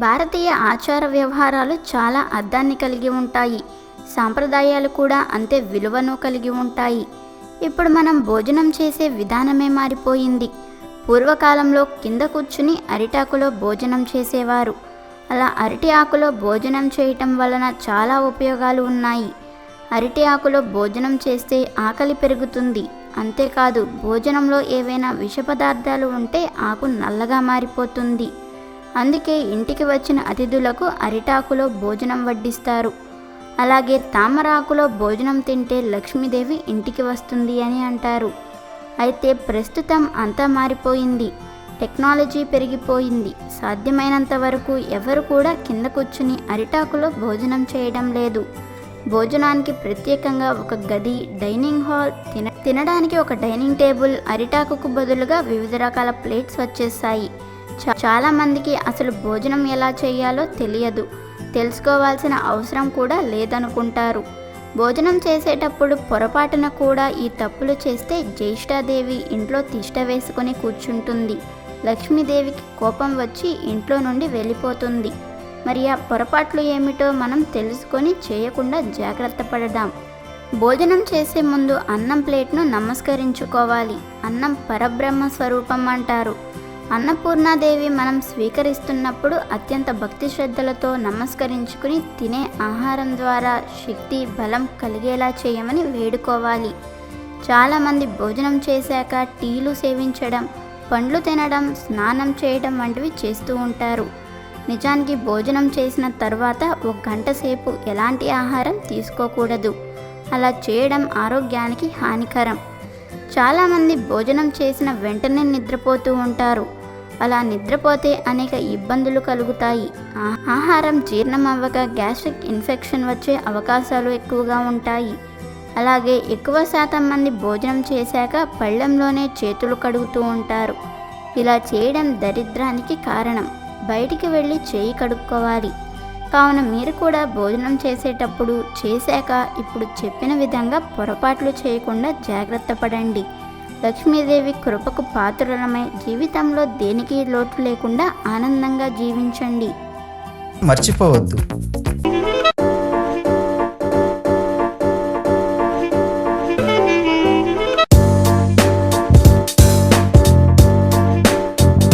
భారతీయ ఆచార వ్యవహారాలు చాలా అర్థాన్ని కలిగి ఉంటాయి. సాంప్రదాయాలు కూడా అంతే విలువను కలిగి ఉంటాయి. ఇప్పుడు మనం భోజనం చేసే విధానమే మారిపోయింది. పూర్వకాలంలో కింద కూర్చుని అరిటాకులో భోజనం చేసేవారు. అలా అరటి ఆకులో భోజనం చేయటం వలన చాలా ఉపయోగాలు ఉన్నాయి. అరటి ఆకులో భోజనం చేస్తే ఆకలి పెరుగుతుంది. అంతేకాదు భోజనంలో ఏవైనా విష పదార్థాలు ఉంటే ఆకు నల్లగా మారిపోతుంది. అందుకే ఇంటికి వచ్చిన అతిథులకు అరిటాకులో భోజనం వడ్డిస్తారు. అలాగే తామరాకులో భోజనం తింటే లక్ష్మీదేవి ఇంటికి వస్తుంది అని అంటారు. అయితే ప్రస్తుతం అంతా మారిపోయింది. టెక్నాలజీ పెరిగిపోయింది. సాధ్యమైనంత వరకు ఎవరు కూడా కింద కూర్చుని అరిటాకులో భోజనం చేయడం లేదు. భోజనానికి ప్రత్యేకంగా ఒక గది డైనింగ్ హాల్ తిన తినడానికి ఒక డైనింగ్ టేబుల్ అరిటాకుకు బదులుగా వివిధ రకాల ప్లేట్స్ వచ్చేసాయి. చా- చాలా మందికి అసలు భోజనం ఎలా చేయాలో తెలియదు. తెలుసుకోవాల్సిన అవసరం కూడా లేదనుకుంటారు. భోజనం చేసేటప్పుడు పొరపాటున కూడా ఈ తప్పులు చేస్తే జ్యేష్ఠాదేవి ఇంట్లో తిష్ట వేసుకొని కూర్చుంటుంది. లక్ష్మీదేవికి కోపం వచ్చి ఇంట్లో నుండి వెళ్ళిపోతుంది. మరి ఆ పొరపాట్లు ఏమిటో మనం తెలుసుకొని చేయకుండా జాగ్రత్త పడదాం. భోజనం చేసే ముందు అన్నం ప్లేట్ను నమస్కరించుకోవాలి. అన్నం పరబ్రహ్మ స్వరూపం అంటారు. అన్నపూర్ణాదేవి మనం స్వీకరిస్తున్నప్పుడు అత్యంత భక్తి శ్రద్ధలతో నమస్కరించుకుని తినే ఆహారం ద్వారా శక్తి బలం కలిగేలా చేయమని వేడుకోవాలి. చాలామంది భోజనం చేశాక టీలు సేవించడం పండ్లు తినడం స్నానం చేయడం వంటివి చేస్తూ ఉంటారు. నిజానికి భోజనం చేసిన తర్వాత ఒక గంట సేపు ఎలాంటి ఆహారం తీసుకోకూడదు. అలా చేయడం ఆరోగ్యానికి హానికరం. చాలామంది భోజనం చేసిన వెంటనే నిద్రపోతూ ఉంటారు. అలా నిద్రపోతే అనేక ఇబ్బందులు కలుగుతాయి. ఆహారం జీర్ణం అవ్వక గ్యాస్ట్రిక్ ఇన్ఫెక్షన్ వచ్చే అవకాశాలు ఎక్కువగా ఉంటాయి. అలాగే ఎక్కువ శాతం మంది భోజనం చేశాక పళ్ళెంలోనే చేతులు కడుగుతూ ఉంటారు. ఇలా చేయడం దరిద్రానికి కారణం. బయటికి వెళ్ళి చేయి కడుక్కోవాలి. కావున మీరు కూడా భోజనం చేసేటప్పుడు చేశాక ఇప్పుడు చెప్పిన విధంగా పొరపాట్లు చేయకుండా జాగ్రత్త పడండి. లక్ష్మీదేవి కృపకు పాత్రులమై జీవితంలో దేనికి లోటు లేకుండా ఆనందంగా జీవించండి. మర్చిపోవద్దు.